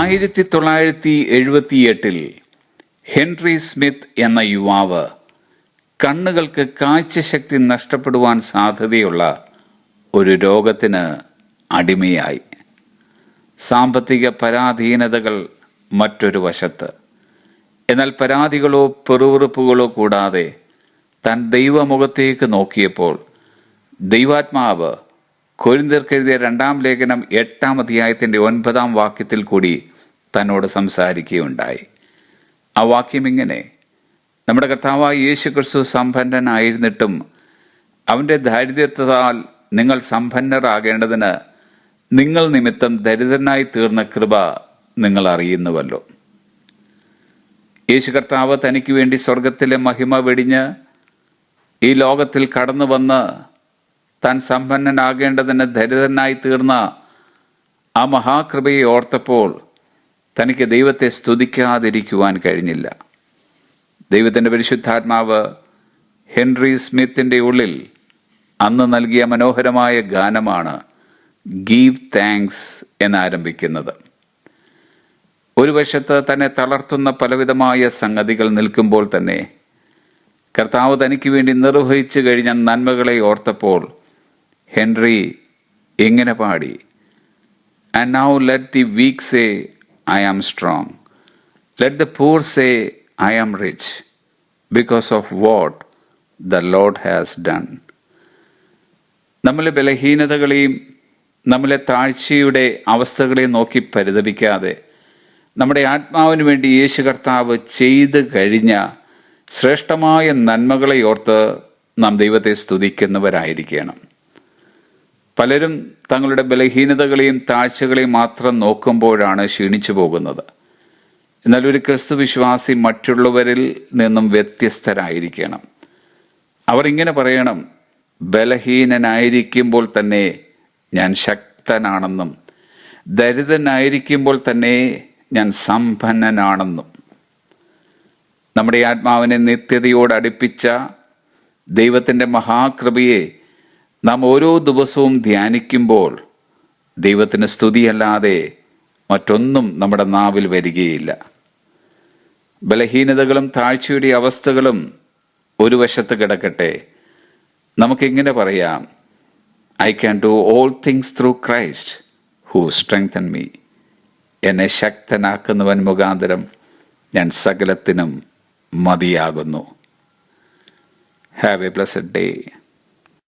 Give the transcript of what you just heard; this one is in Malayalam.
ആയിരത്തി തൊള്ളായിരത്തി എഴുപത്തിയെട്ടിൽ ഹെൻറി സ്മിത്ത് എന്ന യുവാവ് കണ്ണുകൾക്ക് കാഴ്ചശക്തി നഷ്ടപ്പെടുവാൻ സാധ്യതയുള്ള ഒരു രോഗത്തിന് അടിമയായി. സാമ്പത്തിക പരാധീനതകൾ മറ്റൊരു വശത്ത്. എന്നാൽ പരാതികളോ പെറുവിറുപ്പുകളോ കൂടാതെ താൻ ദൈവമുഖത്തേക്ക് നോക്കിയപ്പോൾ ദൈവാത്മാവ് കൊരിന്തർക്കെഴുതിയ രണ്ടാം ലേഖനം എട്ടാം അധ്യായത്തിന്റെ ഒൻപതാം വാക്യത്തിൽ കൂടി തന്നോട് സംസാരിക്കുകയുണ്ടായി. ആ വാക്യം ഇങ്ങനെ നമ്മുടെ കർത്താവായ യേശു ക്രിസ്തു സമ്പന്നനായിരുന്നിട്ടും അവന്റെ ദാരിദ്ര്യത്താൽ നിങ്ങൾ സമ്പന്നരാകേണ്ടതിന് നിങ്ങൾ നിമിത്തം ദരിദ്രനായി തീർന്ന കൃപ നിങ്ങൾ അറിയുന്നുവല്ലോ. യേശു കർത്താവ് തനിക്ക് വേണ്ടി സ്വർഗത്തിലെ മഹിമ വെടിഞ്ഞ് ഈ ലോകത്തിൽ കടന്നു വന്ന് താൻ സമ്പന്നനാകേണ്ടതിന് ദരിദ്രനായി തീർന്ന ആ മഹാകൃപയെ ഓർത്തപ്പോൾ തനിക്ക് ദൈവത്തെ സ്തുതിക്കാതിരിക്കുവാൻ കഴിഞ്ഞില്ല. ദൈവത്തിന്റെ പരിശുദ്ധാത്മാവ് ഹെൻറി സ്മിത്തിന്റെ ഉള്ളിൽ അന്ന് നൽകിയ മനോഹരമായ ഗാനമാണ് ഗീവ് താങ്ക്സ് എന്നാരംഭിക്കുന്നത്. ഒരു വശത്ത് തന്നെ തളർത്തുന്ന പലവിധമായ സംഗതികൾ നിൽക്കുമ്പോൾ തന്നെ കർത്താവ് തനിക്ക് വേണ്ടി നിർവഹിച്ചു കഴിഞ്ഞ നന്മകളെ ഓർത്തപ്പോൾ ഹെൻറി ഇങ്ങനെ പാടി? And now let the week say I am strong let the poor say I am rich because of what the load has done നമ്മളെ ബലഹീനതകളെയും നമ്മളെ താഴ്ചയുടെ അവസ്ഥകളെയും നോക്കി പരിതപിക്കാതെ നമ്മുടെ ആത്മാവിന് വേണ്ടി യേശു കർത്താവ് ചെയ്ത് കഴിഞ്ഞ ശ്രേഷ്ഠമായ നന്മകളെ ഓർത്ത് നാം ദൈവത്തെ സ്തുതിക്കുന്നവരായിരിക്കണം. പലരും തങ്ങളുടെ ബലഹീനതകളെയും താഴ്ചകളെയും മാത്രം നോക്കുമ്പോഴാണ് ക്ഷീണിച്ചു പോകുന്നത്. എന്നാൽ ഒരു ക്രിസ്തു വിശ്വാസി മറ്റുള്ളവരിൽ നിന്നും വ്യത്യസ്തരായിരിക്കണം. അവർ ഇങ്ങനെ പറയണം ബലഹീനനായിരിക്കുമ്പോൾ തന്നെ ഞാൻ ശക്തനാണെന്നും ദരിദ്രനായിരിക്കുമ്പോൾ തന്നെ ഞാൻ സമ്പന്നനാണെന്നും. നമ്മുടെ ആത്മാവിനെ നിത്യതയോട് അടുപ്പിച്ച ദൈവത്തിന്റെ മഹാകൃപയെ നാം ഓരോ ദിവസവും ധ്യാനിക്കുമ്പോൾ ദൈവത്തിന് സ്തുതിയല്ലാതെ മറ്റൊന്നും നമ്മുടെ നാവിൽ വരികയില്ല. ബലഹീനതകളും താഴ്ചയുടെ അവസ്ഥകളും ഒരു വശത്ത് കിടക്കട്ടെ. നമുക്കിങ്ങനെ പറയാം? I can do all things through Christ who strengthen me എന്നെ ശക്തനാക്കുന്നവൻ മുഖാന്തരം ഞാൻ സകലത്തിനും മതിയാകുന്നു. Have a blessed day